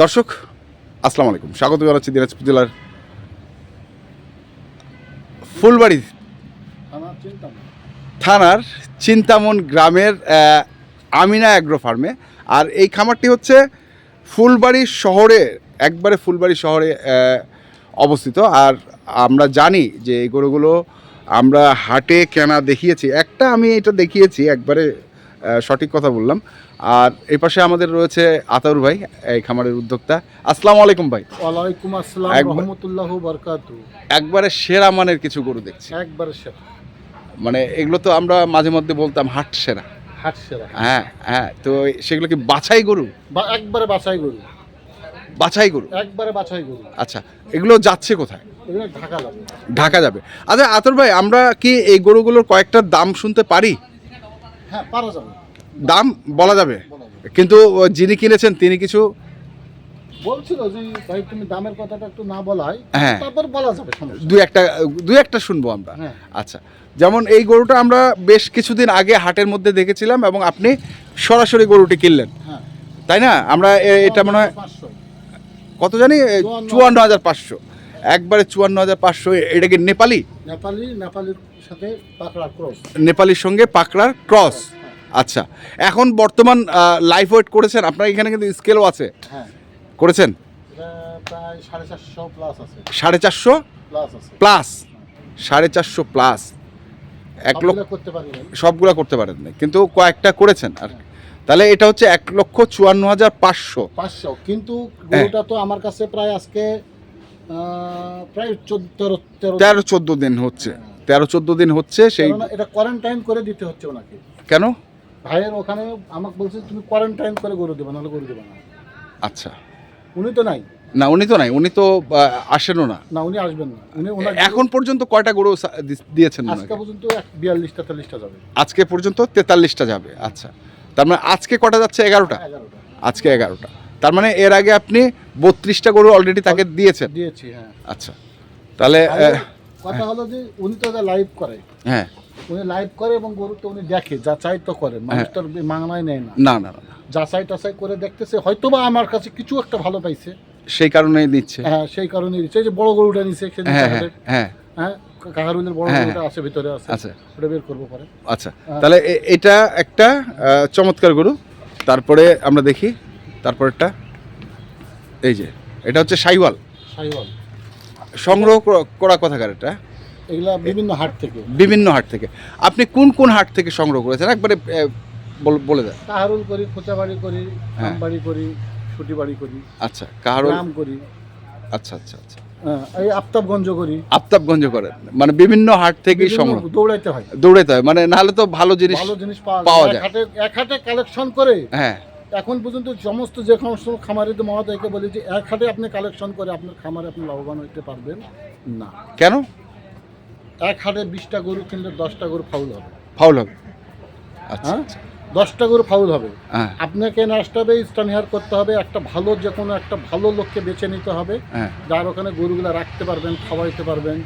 দর্শক আসসালামু আলাইকুম। স্বাগত জানাচ্ছি দিনাজপুর জেলার ফুলবাড়ি থানার চিন্তামন। গ্রামের আমিনা অ্যাগ্রো ফার্মে আর এই খামারটি হচ্ছে ফুলবাড়ি শহরে একবারে ফুলবাড়ি শহরে অবস্থিত। আর আমরা জানি যে এই গরুগুলো আমরা হাটে কেনা দেখিয়েছি। একটা আমি এটা দেখিয়েছি একবারে সঠিক কথা বললাম। আর এই পাশে আমাদের রয়েছে আতাউর ভাই এই খামারের উদ্যোক্তা। আসসালামু আলাইকুম ভাই। ওয়ালাইকুম আসসালাম রহমতুল্লাহ বরকাতু। একবারে সেরা মানের কিছু গরু দেখছি। একবারে সেরা। মানে এগুলো তো আমরা মাঝে মধ্যে বলতাম হাট সেরা। হাট সেরা। হ্যাঁ হ্যাঁ তো সেগুলো কি বাছাই গরু? বা একবারে বাছাই গরু। বাছাই গরু? একবারে বাছাই গরু। আচ্ছা এগুলো যাচ্ছে কোথায়? এগুলো ঢাকা যাবে। ঢাকা যাবে। আচ্ছা আতর ভাই আমরা কি এই গরুগুলোর কয়েকটা দাম শুনতে পারি? হ্যাঁ পারা যাবে। দাম বলা যাবে। কিন্তু যিনি কিনেছেন তিনি কিছু বলছিল যে ভাই তুমি দামের কথাটা একটু না বলাই হ্যাঁ। তারপর বলা যাবে সমস্যা দু একটা দু একটা শুনব আমরা। হ্যাঁ। আচ্ছা যেমন এই গরুটা আমরা বেশ কিছুদিন আগে হাটের মধ্যে দেখেছিলাম এবং আপনি সরাসরি গরুটি কিনলেন। হ্যাঁ। তাই না? আমরা এটা মনে হয় কত জানি? চুয়ান্ন। হাজার পাঁচশো। একবারে চুয়ান্ন হাজার পাঁচশো। এটা কি নেপালি? নেপালি নেপালির সাথে পাকড়া ক্রস নেপালির সঙ্গে পাকড়ার ক্রস আচ্ছা এখন বর্তমান লাইফ ওয়েট করেছেন আপনার এখানে কিন্তু স্কেলও আছে। হ্যাঁ। করেছেন? সাড়ে চারশো প্লাস সাড়ে চারশো? প্লাস এক লক্ষ সবগুলো করতে পারেন না কিন্তু কয়েকটা করেছেন আর তাহলে এটা হচ্ছে এক লক্ষ চুয়ান্ন হাজার পাঁচশো। পাঁচশো কিন্তু হ্যাঁ। গরুটা তো আমার কাছে প্রায় আজকে প্রায় চোদ্দ তেরো তেরো তেরো চোদ্দ দিন হচ্ছে। তেরো চোদ্দ দিন হচ্ছে সেই এটা কোয়ারেন্টাইন করে দিতে হচ্ছে ওনাকে। কেন? ভাইয়ের ওখানে আমাকে বলছে তুমি কোয়ারেন্টাইন করে গরু দেবে নাহলে গরু দেবে না। আচ্ছা। উনি তো নাই। না উনি তো নাই উনি তো আসেনও না। না উনি আসবেন না। উনি এখন পর্যন্ত কয়টা গরু দিয়েছেন আজকে পর্যন্ত এক বিয়াল্লিশটা তেতাল্লিশটা যাবে। আজকে পর্যন্ত তেতাল্লিশটা যাবে আচ্ছা। তার মানে আজকে কটা যাচ্ছে? এগারোটা? এগারোটা। আজকে এগারোটা। তার মানে এর আগে আপনি বত্রিশটা গরু অলরেডি তাকে দিয়েছেন? দিয়েছি হ্যাঁ। আচ্ছা। তাহলে কথা হলো যে উনি তো লাইভ করে। হ্যাঁ। উনি লাইভ করে এবং গরু তো উনি দেখে যাচাই তো করে মানুষ তো মাংনায় নেয় না। না না। যাচাই টাচাই করে দেখতেছে হয়তো বা আমার কাছে কিছু একটা ভালো পাইছে। সেই কারণেই দিচ্ছে হ্যাঁ সেই কারণে নিচ্ছে। যে বড় গরুটা নিচ্ছে হ্যাঁ হ্যাঁ হ্যাঁ। হ্যাঁ কাহারুলের বড় হ্যাঁ, গরুটা আছে ভিতরে আছে। আচ্ছা ওটা বের করব পরে। আচ্ছা তাহলে এটা একটা চমৎকার গরু। তারপরে আমরা দেখি তারপরেরটা। এই যে এটা হচ্ছে সাইওয়াল। সাইওয়াল। সংগ্রহ করা- করা কথাকার এটা? এগুলা বিভিন্ন হাট থেকে। বিভিন্ন হাট থেকে। আপনি কোন কোন হাট থেকে সংগ্রহ করেছেন? একবারে বলে দেন। কাহারুল করি খোঁচাবাড়ি করি হ্যাঁ। আমবাড়ি করি ছুটি বাড়ি করি আচ্ছা কাহারো গ্রাম করি। আচ্ছা আচ্ছা আচ্ছা। হ্যাঁ, এই আফতাবগঞ্জ করি। আফতাবগঞ্জ করেন। মানে বিভিন্ন হাট থেকেই সংগ্রহ দৌড়াইতে হয়। দৌড়াইতে হয়। মানে নাহলে তো ভালো জিনিস ভালো জিনিস পাওয়া যায়। এক হাটে এক হাটে কালেকশন করে হ্যাঁ। এখন পর্যন্ত সমস্ত যে সমস্ত খামারিতে মহোদয়কে বলি যে এক হাটে আপনি কালেকশন করে আপনার খামারে আপনি লাভবান হতে পারবেন না। কেন? এক হাটে বিশটা গরু কিনলে দশটা গরু ফাউল হবে। ফাউল হবে। আচ্ছা হ্যাঁ? দশটা গরু ফাউল হবে। হ্যাঁ। আপনাকে নাচতে হবে স্টানিহার করতে হবে একটা ভালো যে কোনো একটা ভালো লোককে বেছে নিতে হবে হ্যাঁ। যার ওখানে গরুগুলো রাখতে পারবেন খাওয়াইতে পারবেন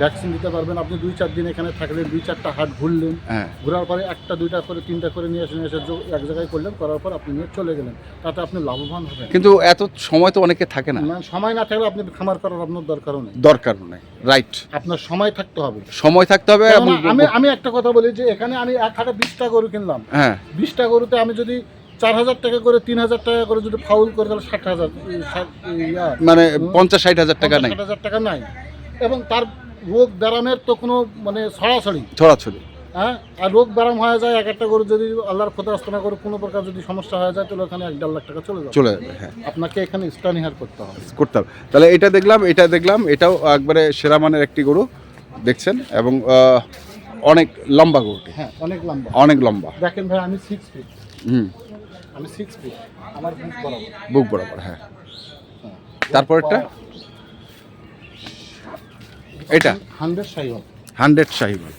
ভ্যাকসিন দিতে পারবেন। আপনি দুই চার দিন এখানে থাকলেন দুই চারটা হাট ঘুরলেন হ্যাঁ। ঘোরার পরে একটা দুইটা করে তিনটা করে নিয়ে এসে নিয়ে এসে এক জায়গায় করলেন করার পর আপনি নিয়ে চলে গেলেন। তাতে আপনি লাভবান হবেন। কিন্তু এত সময় তো অনেকে থাকে না। সময় না থাকলে আপনি খামার করার আপনার দরকারও নেই। দরকার নেই রাইট আপনার সময় থাকতে হবে। সময় থাকতে হবে আমি আমি একটা কথা বলি যে এখানে আমি এক হাটে বিশটা গরু কিনলাম। হ্যাঁ। বিশটা গরুতে আমি যদি চার হাজার টাকা করে তিন হাজার টাকা করে যদি ফাউল করে তাহলে ষাট হাজার মানে পঞ্চাশ ষাট হাজার টাকা নাই? হাজার টাকা নাই। এবং তার রোগ ব্যারামের তো কোনো মানে সরাসরি ছড়াছড়ি। হ্যাঁ? আর রোগ ব্যারাম হয়ে যায় এক একটা গরু যদি আল্লাহর ক্ষতাস্থানা করে কোনো প্রকার যদি সমস্যা হয়ে যায় তাহলে ওখানে এক দেড় লাখ টাকা চলে যাবে। চলে যাবে হ্যাঁ। আপনাকে এখানে স্টানিহার করতে হবে। করতে হবে। তাহলে এটা দেখলাম এটা দেখলাম এটাও একবারে সেরা মানের একটি গরু দেখছেন? এবং অনেক লম্বা গরুটি। হ্যাঁ অনেক লম্বা। অনেক লম্বা। দেখেন ভাই আমি সিক্স ফিট হুম। আমি সিক্স ফিট আমার বুক বরাবর। বুক বরাবর হ্যাঁ। তারপরেরটা? এটা? হান্ড্রেড সাইহল। হান্ড্রেড সাহিবাল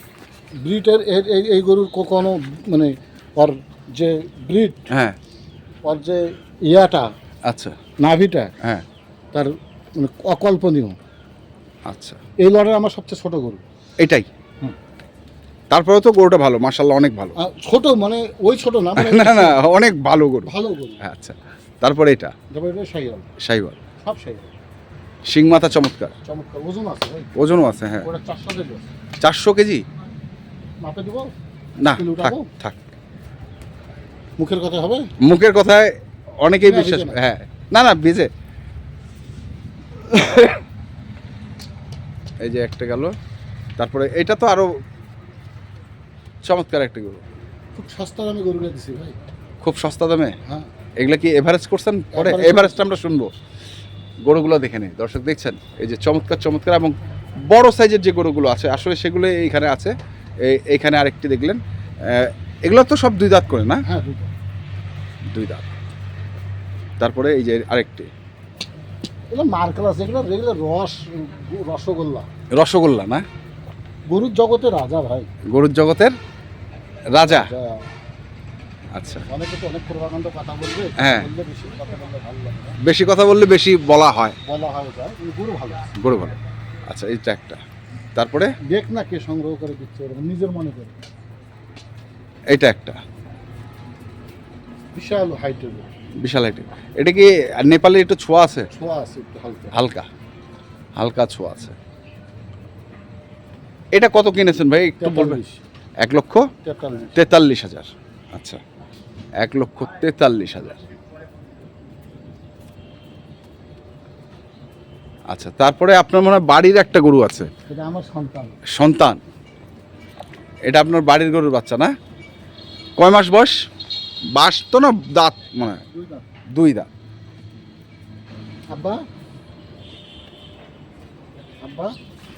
ব্রিডের এর এই এই গরুর কোনো মানে ওর যে ব্রিড হ্যাঁ। ওর যে ইয়াটা আচ্ছা। নাভিটা হ্যাঁ। তার মানে অকল্পনীয়। আচ্ছা। এই লড়াই আমার সবচেয়ে ছোট গরু। এটাই? হুম। তারপরেও তো গরুটা ভালো মাসাল্লাহ অনেক ভালো। ছোট মানে ওই ছোট না? মানে না না অনেক ভালো গরু। ভালো গরু। আচ্ছা তারপরে এটা? তারপরে এটা সব শিং মাথা চমৎকার। চমৎকার ওজন আছে ওজনও আছে হ্যাঁ। ওটা চারশো কেজি আছে। চারশো কেজি? মাপে দিব? না থাক থাক। মুখের কথা হবে? মুখের কথায় অনেকেই বিশ্বাস হ্যাঁ। না না ভিজে। এই যে একটা গেল। তারপরে এটা তো আরও চমৎকার একটা গরু। খুব সস্তা দামে গরুটা দিছি ভাই। খুব সস্তা দামে? হ্যাঁ। এগুলা কি এভারেজ করছেন? পরে এভারেজটা আমরা শুনব। গরুগুলো দেখে নিই। দর্শক দেখছেন? এই যে চমৎকার চমৎকার এবং বড় সাইজের যে গরুগুলো আছে আসলে সেগুলো এইখানে আছে। এইখানে আরেকটি দেখলেন। এগুলো তো সব দুই দাঁত করে না? হ্যাঁ দুই দাঁত। তারপরে এই যে আরেকটি। এগুলো মার্কেল আছে এগুলো রেগুলার রস রসগোল্লা। রসগোল্লা না? গরুর জগতের রাজা ভাই। গরুর জগতের রাজা? আচ্ছা। অনেকে তো অনেক প্রভাকাণ্ড কথা বলবে হ্যাঁ। বললে বেশি কথা বললে ভালো লাগে বেশি কথা বললে বেশি বলা হয়। বলা হয় কিন্তু গরু ভালো গরু ভালো। আচ্ছা এইটা একটা। তারপরে? দেখ না কে সংগ্রহ করে দিচ্ছে এরকম নিজের মনে করে। এইটা একটা। বিশাল হাইটের। বিশাল হাইটের এটা কি নেপালে একটু ছোঁয়া আছে? ছোঁয়া আছে একটু হালকা। হালকা। হালকা ছোঁয়া আছে। এটা কত কিনেছেন ভাই? একটু বলবেন। এক লক্ষ তেতাল্লিশ। হাজার। আচ্ছা এক লক্ষ তেতাল্লিশ হাজার। আচ্ছা তারপরে আপনার মনে হয় বাড়ির একটা গরু আছে? এটা আমার সন্তান। সন্তান। এটা আপনার বাড়ির গরুর বাচ্চা না? কয় মাস বয়স? বাস তো না দাঁত মনে হয়? দুই দাঁত। দুই দাঁত। আব্বা?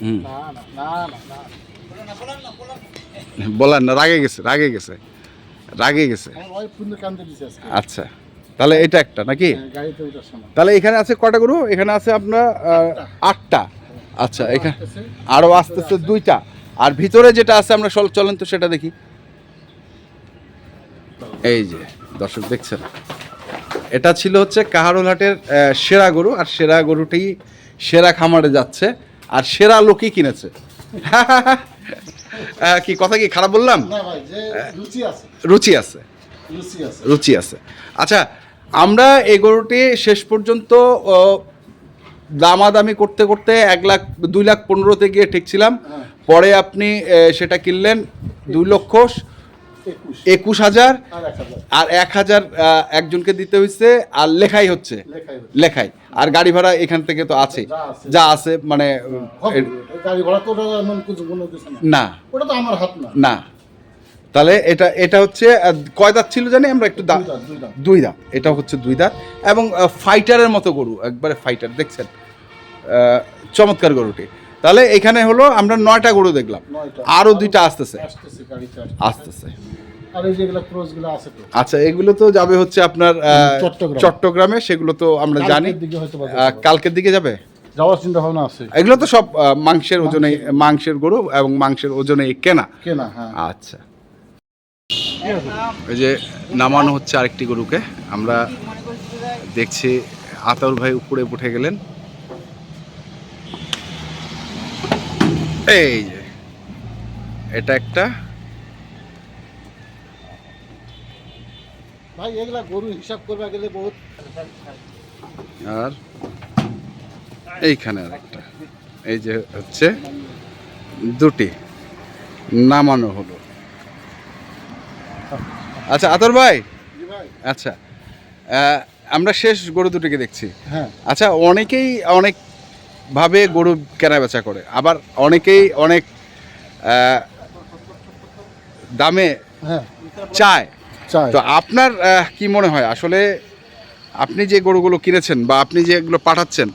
হুম। না রাগে গেছে রাগে গেছে রাগে গেছে। আচ্ছা তাহলে এটা একটা নাকি? হ্যাঁ, তাহলে এখানে আছে কটা গরু? এখানে আছে আপনার আটটা। আচ্ছা এখানে। আরও আসতেছে দুইটা। আর ভিতরে যেটা আছে আমরা চল- চলেন তো সেটা দেখি। এই যে দর্শক দেখছেন? এটা ছিল হচ্ছে কাহারোলহাটের আহ, সেরা গরু আর সেরা গরুটি সেরা খামারে যাচ্ছে। আর সেরা লোকই কিনেছে। কি কথা কি খারাপ বললাম? রুচি আছে। রুচি আছে। আচ্ছা আমরা এই গরুটি শেষ পর্যন্ত দামাদামি করতে করতে এক লাখ দুই লাখ পনেরোতে গিয়ে ঠেকছিলাম। হ্যাঁ। পরে আপনি সেটা কিনলেন। দুই লক্ষ একুশ। হাজার আর এক হাজার। একজনকে দিতে হয়েছে আর লেখাই হচ্ছে। লেখাই আর গাড়ি ভাড়া এখান থেকে তো আছে। যা আছে। মানে কিছু না। না। তাহলে এটা এটা হচ্ছে কয় দাঁত ছিল জানি? আমরা একটু দাঁত। দুই দাঁত এটা হচ্ছে দুই দাঁত। এবং ফাইটারের মতো গরু। একবারে ফাইটার দেখছেন? চমৎকার গরুটি। তাহলে এখানে হলো আমরা নয়টা গরু দেখলাম। নয়টা। আরও দুইটা আসতেছে। আসতেছে এই আচ্ছা এগুলো তো যাবে হচ্ছে আপনার চট্টগ্রামে। সেগুলো তো আমরা জানি। কালকের দিকে যাবে? যাওয়ার চিন্তা ভাবনা আছে। এগুলো তো সব মাংসের ওজনে মাংসের গরু এবং মাংসের ওজনে কেনা। কেনা হ্যাঁ। আচ্ছা। ওই যে নামানো হচ্ছে আরেকটি গরুকে। আমরা দেখছি আতাউর ভাই উপরে উঠে গেলেন। এই যে এটা একটা। ভাই এগুলা গরু হিসাব করবে গেলে বহুত আর এইখানে আরেকটা এই যে হচ্ছে দুটি নামানো হলো। আচ্ছা আতর ভাই? ভাই। আচ্ছা আমরা শেষ গরু দুটিকে দেখছি। হ্যাঁ। আচ্ছা অনেকেই অনেক ভাবে গরু কেনা বেচা করে। আবার অনেকেই অনেক দামে হ্যাঁ। চায়। তো আপনার কি মনে হয়? আসলে আপনি যে গরুগুলো কিনেছেন বা আপনি যে এগুলো পাঠাচ্ছেন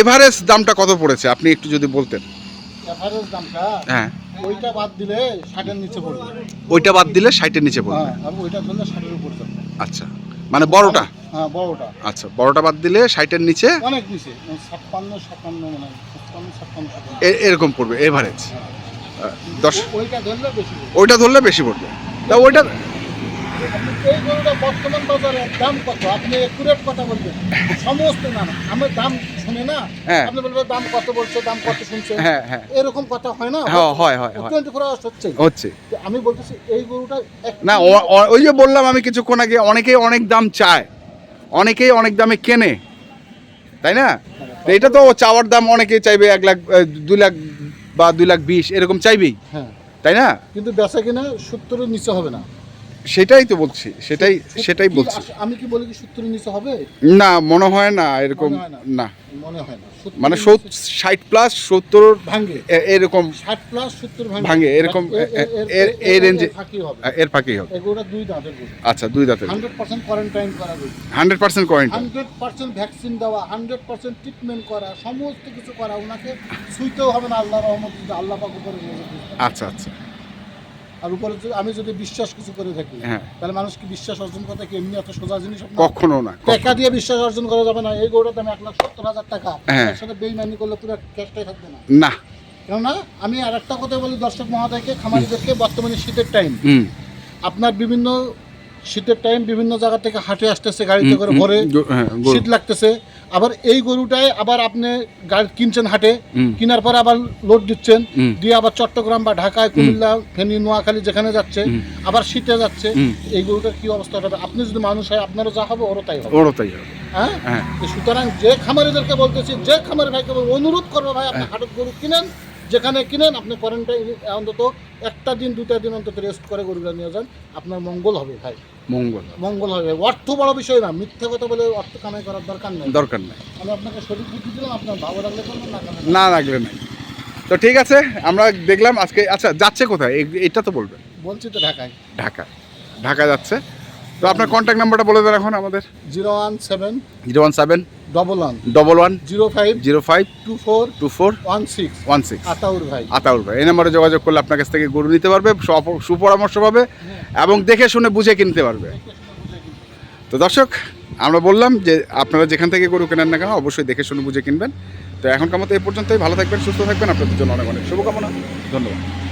এভারেজ দামটা কত পড়েছে? আপনি একটু যদি বলতেন। এভারেজ দামটা? হ্যাঁ। ওইটা বাদ দিলে ষাটের নিচে পড়বে। ওইটা বাদ দিলে ষাটের নিচে পড়বে। হ্যাঁ আর ওইটা ধরলে ষাটের উপর আচ্ছা। মানে বড়টা? হ্যাঁ বড়টা। আচ্ছা বড়টা বাদ দিলে ষাটের নিচে? অনেক নিচে ছাপ্পান্ন সাতান্ন মানে ছাপ্পান্ন ছাপ্পান্ন এরকম পড়বে এভারেজ। দশ ওইটা ধরলে বেশি পড়বে। ওইটা ধরলে বেশি পড়বে। তা ওইটা এই গরুটা বর্তমান বাজারে দাম কত? আপনি একুরেট কথা বলবেন। সমস্ত না না আমার দাম শুনে না। হ্যাঁ। আপনি বলবেন দাম কত বলছে দাম কত শুনছে। হ্যাঁ হ্যাঁ। এরকম কথা হয় না? হ্যাঁ, হয় হয় হয়। টোয়েন্টি ফোর আওয়ার্স হচ্ছে। হচ্ছে আমি বলতেছি এই গরুটা না ও- ও- ওই যে বললাম আমি কিছুক্ষণ আগে অনেকেই অনেক দাম চায়। অনেকেই অনেক দামে কেনে। তাই না? তো এটা তো চাওয়ার দাম অনেকেই চাইবে এক লাখ দুই লাখ বা দুই লাখ বিশ এরকম চাইবেই। হ্যাঁ। তাই না? কিন্তু বেচা কিনা সত্তরের নিচে হবে না। সেটাই তো বলছি সেটাই সেটাই বলছি। আমি কি বলি কি সত্তরের নিচে হবে? না মনে হয় না এরকম না। মনে হয় না। মানে ষাট প্লাস সত্তর ভাঙে। এরকম ষাট প্লাস সত্তর ভাঙে। এরকম এই রেঞ্জে- এর ফাঁকি হবে। দুই দাঁতের আচ্ছা দুই দাঁতের হান্ড্রেড পার্সেন্ট কোয়ারেন্টাইন করা hundred percent quarantine hundred percent vaccine দেওয়া হান্ড্রেড পার্সেন্ট ট্রিটমেন্ট করা সমস্ত কিছু করা। ওনাকে ছুঁইতেও হবে না আল্লাহ রহমত আল্লাহ পাক উপরে। আচ্ছা আচ্ছা। আর উপরে আমি যদি বিশ্বাস কিছু করে থাকি হ্যাঁ। তাহলে মানুষ কি বিশ্বাস অর্জন করতে কি এমনি এত সোজা জিনিস? কখনো না টাকা দিয়ে বিশ্বাস অর্জন করা যাবে না। এই দাম এক লাখ সত্তর হাজার টাকা। হ্যাঁ। সাথে বেইমানি করলে পুরো ক্যাশটাই থাকবে না। না। কেননা আমি আর একটা কথা বলি দর্শক মহাদয়কে খামারিদেরকে বর্তমানে শীতের টাইম আপনার বিভিন্ন শীতের টাইম বিভিন্ন জায়গা থেকে হাটে আসতেছে গাড়িতে করে ভরে হ্যাঁ। শীত লাগতেছে। আবার এই গরুটাই আবার আপনি গাড়ি কিনছেন হাটে কিনার পরে আবার লোড দিচ্ছেন দিয়ে আবার চট্টগ্রাম বা ঢাকায় কুমিল্লা ফেনী নোয়াখালী যেখানে যাচ্ছে আবার শীতে যাচ্ছে এই গরুটা কি অবস্থা হবে? আপনি যদি মানুষ হয় আপনারও যা হবে ওরও তাই হবে। ওরও তাই হবে। হ্যাঁ? হ্যাঁ। সুতরাং যে খামারিদেরকে বলতেছি যে খামারি ভাইকে অনুরোধ করব ভাই হ্যাঁ। আপনি হাটের গরু কিনেন যেখানে কিনেন আপনি কোয়ারেন্টাইন অন্তত একটা দিন দুটা দিন অন্তত রেস্ট করে গরুটা নিয়ে যান। আপনার মঙ্গল হবে ভাই। মঙ্গল মঙ্গল হবে। অর্থ বড় বিষয় না মিথ্যা কথা বলে অর্থ কামাই করার দরকার নেই। দরকার নাই। আমি আপনাকে শরীর বুদ্ধি দিলাম আপনার ভালো লাগলে করবেন না লাগলে না। না লাগলে নাই। তো ঠিক আছে আমরা দেখলাম আজকে আচ্ছা যাচ্ছে কোথায়? এটা তো বলবেন। বলছি তো ঢাকায়। ঢাকা ঢাকা যাচ্ছে। তো আপনার কন্ট্যাক্ট নাম্বারটা বলে দেন এখন আমাদের। Zero one seven zero one seven double one double one zero five zero five two four two four one six one six. Ataur ভাই। আতাউল ভাই। এই নম্বরে যোগাযোগ করলে আপনার কাছ থেকে গরু নিতে পারবে সপ- সুপরামর্শ পাবে এবং দেখে শুনে বুঝে কিনতে পারবে। তো দর্শক আমরা বললাম যে আপনারা যেখান থেকে গরু কেনেন না কেন অবশ্যই দেখে শুনে বুঝে কিনবেন। তো এখনকার মতো এই পর্যন্তই। ভালো থাকবেন সুস্থ থাকবেন। আপনাদের জন্য অনেক অনেক শুভকামনা। ধন্যবাদ।